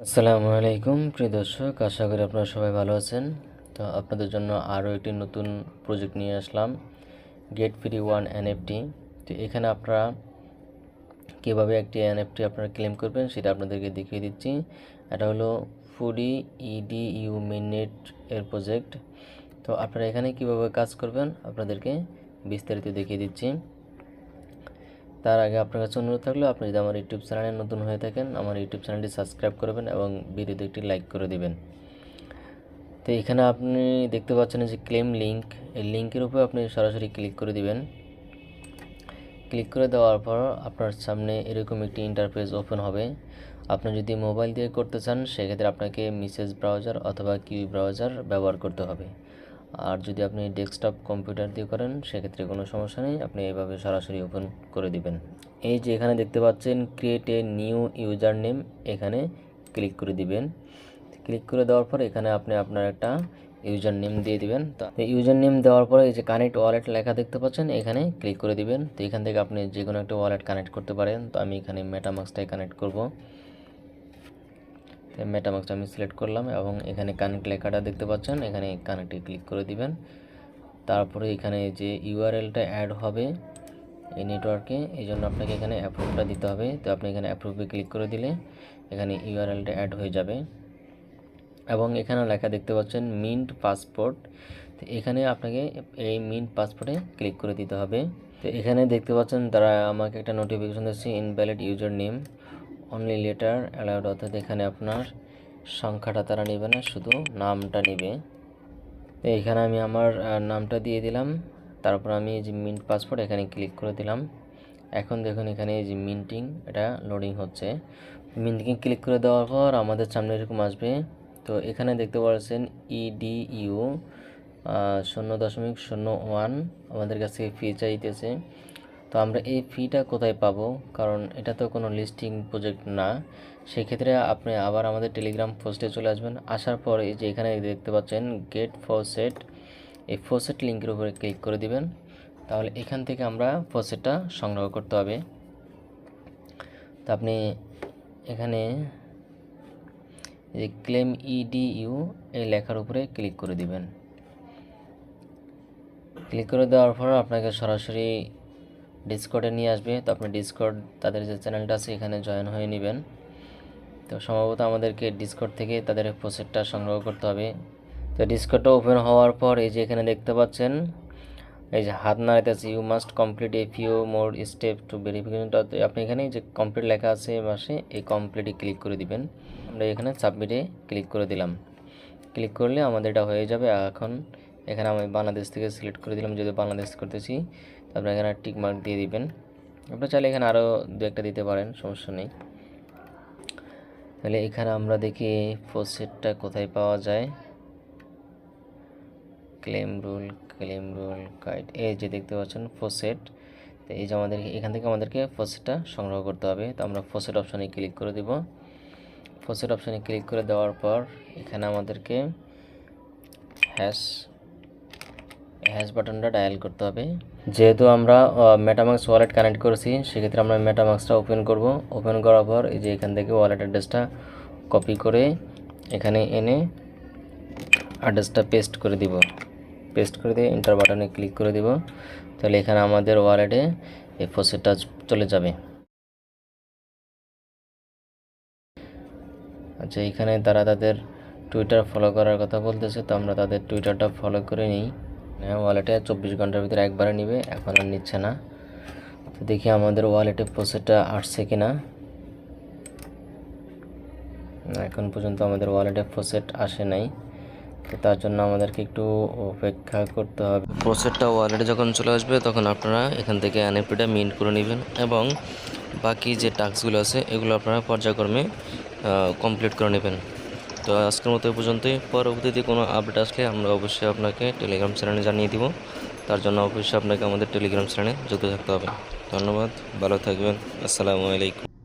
আসসালামু আলাইকুম, প্রিয় দর্শক, আশা করি আপনারা সবাই ভালো আছেন। তো আপনাদের জন্য আরও একটি নতুন প্রজেক্ট নিয়ে আসলাম গেট ফ্রি ওয়ান এনএফটি তো এখানে আপনারা কীভাবে একটি এনএফটি আপনারা ক্লেম করবেন সেটা আপনাদেরকে দেখিয়ে দিচ্ছি। এটা হলো ফুডি ইডি ইউ মিনিট এর প্রজেক্ট তো আপনারা এখানে কীভাবে কাজ করবেন আপনাদেরকে বিস্তারিত দেখিয়ে দিচ্ছি। তার আগে আপনার কাছে অনুরোধ থাকল, আপনি যদি আমার ইউটিউব চ্যানেলে নতুন হয়ে থাকেন, আমার ইউটিউব চ্যানেলটি সাবস্ক্রাইব করবেন এবং ভিডিওতে একটি লাইক করে দিবেন। তো এখানে আপনি দেখতে পাচ্ছেন যে ক্লেম লিঙ্ক এই লিঙ্কের উপরে আপনি সরাসরি ক্লিক করে দিবেন। ক্লিক করে দেওয়ার পর আপনার সামনে এরকম একটি ইন্টারফেস ওপেন হবে। আপনি যদি মোবাইল দিয়ে করতে চান, সেক্ষেত্রে আপনাকে মিসেস ব্রাউজার অথবা কিউই ব্রাউজার ব্যবহার করতে হবে। আর যদি আপনি ডেস্কটপ কম্পিউটার দিয়ে করেন, সেক্ষেত্রে কোনো সমস্যা নেই। আপনি এভাবে সরাসরি ওপেন করে দিবেন। এই যে এখানে দেখতে পাচ্ছেন create a new user name এখানে ক্লিক করে দিবেন। ক্লিক করে দেওয়ার পর এখানে আপনি আপনার একটা ইউজার নেম দিয়ে দিবেন। তো ইউজার নেম দেওয়ার পরে এই যে কানেক্ট ওয়ালেট লেখা দেখতে পাচ্ছেন, এখানে ক্লিক করে দিবেন। তো এখান থেকে আপনি যে কোনো একটা ওয়ালেট কানেক্ট করতে পারেন। তো আমি এখানে মেটামাক্সটাই কানেক্ট করব। মেটামাক্সটা আমি সিলেক্ট করলাম এবং এখানে কানেক্ট লেখাটা দেখতে পাচ্ছেন। এখানে কানেক্টে ক্লিক করে দিবেন। তারপরে এখানে যে ইউআরএলটা অ্যাড হবে এই নেটওয়ার্কে এই জন্য আপনাকে এখানে অ্যাপ্রুভটা দিতে হবে। তো আপনি এখানে অ্যাপ্রুভে ক্লিক করে দিলে এখানে ইউআরএলটা অ্যাড হয়ে যাবে। এবং এখানে লেখা দেখতে পাচ্ছেন মিন্ট পাসপোর্ট তো এখানে আপনাকে এই মিন্ট পাসপোর্টে ক্লিক করে দিতে হবে। তো এখানে দেখতে পাচ্ছেন তারা আমাকে একটা নোটিফিকেশন দিচ্ছে invalid user name only letter allowed অর্থাৎ এখানে আপনার সংখ্যাটা তারা নেবে না, শুধু নামটা নেবে। তো এখানে আমি আমার নামটা দিয়ে দিলাম, তারপর আমি এই যে মিন্ট পাসপোর্ট এখানে ক্লিক করে দিলাম। এখন দেখুন এখানে এই যে মিন্টিং এটা লোডিং হচ্ছে। মিন্টিং ক্লিক করে দেওয়ার পর আমাদের সামনে এরকম আসবে। তো এখানে দেখতে পাচ্ছেন E ইডিইউ শূন্য দশমিক শূন্য ওয়ান আমাদের কাছে ফি চাইতেছে। তো আমরা এই ফিটা কোথায় পাবো? কারণ এটা তো কোনো লিস্টিং প্রজেক্ট না। সেক্ষেত্রে আপনি আবার আমাদের টেলিগ্রাম পোস্টে চলে আসবেন। আসার পর এই যে এখানে দেখতে পাচ্ছেন গেট ফোসেট এই ফোসেট লিঙ্কের উপরে ক্লিক করে দিবেন। তাহলে এখান থেকে আমরা ফোসেটটা সংগ্রহ করতে হবে। তো আপনি এখানে এই ক্লেম ইডিইউ এই লেখার উপরে ক্লিক করে দিবেন। ক্লিক করে দেওয়ার পর আপনাকে সরাসরি ডিসকর্ডে নিয়ে আসবে। তো আপনি ডিসকর্ড তাদের যে চ্যানেলটা আছে, এখানে জয়েন হয়ে নেবেন। তো সম্ভবত আমাদেরকে ডিসকর্ড থেকে তাদের প্রসেসটা সংগ্রহ করতে হবে। তো ডিসকর্ডটা ওপেন হওয়ার পর, এই যে এখানে দেখতে পাচ্ছেন, এই যে হাত নাড়াইতেছে you must complete a few more step to ভেরিফিকেশনটা আপনি এখানে যে কমপ্লিট লেখা আছে পাশে এই কমপ্লিটে ক্লিক করে দিবেন। আমরা এখানে সাবমিটে ক্লিক করে দিলাম। ক্লিক করলে আমাদের এটা হয়ে যাবে, এখন এখানে আমি বাংলাদেশ থেকে সিলেক্ট করে দিলাম যদি বাংলাদেশ করতেছি। তারপরে এখানে টিক মার্ক দিয়ে দিবেন। আপনার চাইলে এখানে আরও দু একটা দিতে পারেন, সমস্যা নেই। তাহলে এখানে আমরা দেখি ফোসেটটা কোথায় পাওয়া যায়। Claim rule claim rule guide এই যে দেখতে পাচ্ছেন ফোসেট তো এই যে আমাদের, এখান থেকে আমাদেরকে ফোসেটটা সংগ্রহ করতে হবে। তো আমরা ফোসেট অপশানে ক্লিক করে দেব। ফোসেট অপশানে ক্লিক করে দেওয়ার পর এখানে আমাদেরকে হ্যাশ হ্যাশ বাটনটা ডায়াল করতে হবে। যেহেতু আমরা মেটামাক্স ওয়ালেট কানেক্ট করেছি, সেক্ষেত্রে আমরা মেটামাক্সটা ওপেন করব। ওপেন করার পর এই যে এখান থেকে ওয়ালেট অ্যাড্রেসটা কপি করে এখানে এনে অ্যাড্রেসটা পেস্ট করে দিব। পেস্ট করে দিয়ে ইন্টার বাটনে ক্লিক করে দিব। তাহলে এখানে আমাদের ওয়ালেটে এই ফোসেটটা চলে যাবে। আচ্ছা এখানে তারা তাদের টুইটার ফলো করার কথা বলতেছে, তো আমরা তাদের টুইটারটা ফলো করে নিই। হ্যাঁ ওয়ালেটে চব্বিশ ঘণ্টার ভিতরে একবারে নিবে, এখন আর নিচ্ছে না। তো দেখি আমাদের ওয়ালেটে প্রসেসটা আসছে কি না এখন পর্যন্ত আমাদের ওয়ালেটে প্রসেট আসে নাই। তো তার জন্য আমাদেরকে একটু অপেক্ষা করতে হবে। প্রসেসটা ওয়ালেটে যখন চলে আসবে, তখন আপনারা এখান থেকে এনএফটিটা মিন্ট করে নেবেন এবং বাকি যে টাস্কগুলো আছে, এগুলো আপনারা পর্যায়ক্রমে কমপ্লিট করে নেবেন। তো আজকের মতো পর্যন্তই। পরবর্তীতে কোনো আপডেট আসলে আমরা অবশ্যই আপনাকে টেলিগ্রাম চ্যানেলে জানিয়ে দিব। তার জন্য অবশ্যই আপনাকে আমাদের টেলিগ্রাম চ্যানেলে যুক্ত থাকতে হবে। ধন্যবাদ, ভালো থাকবেন। আসসালামু আলাইকুম।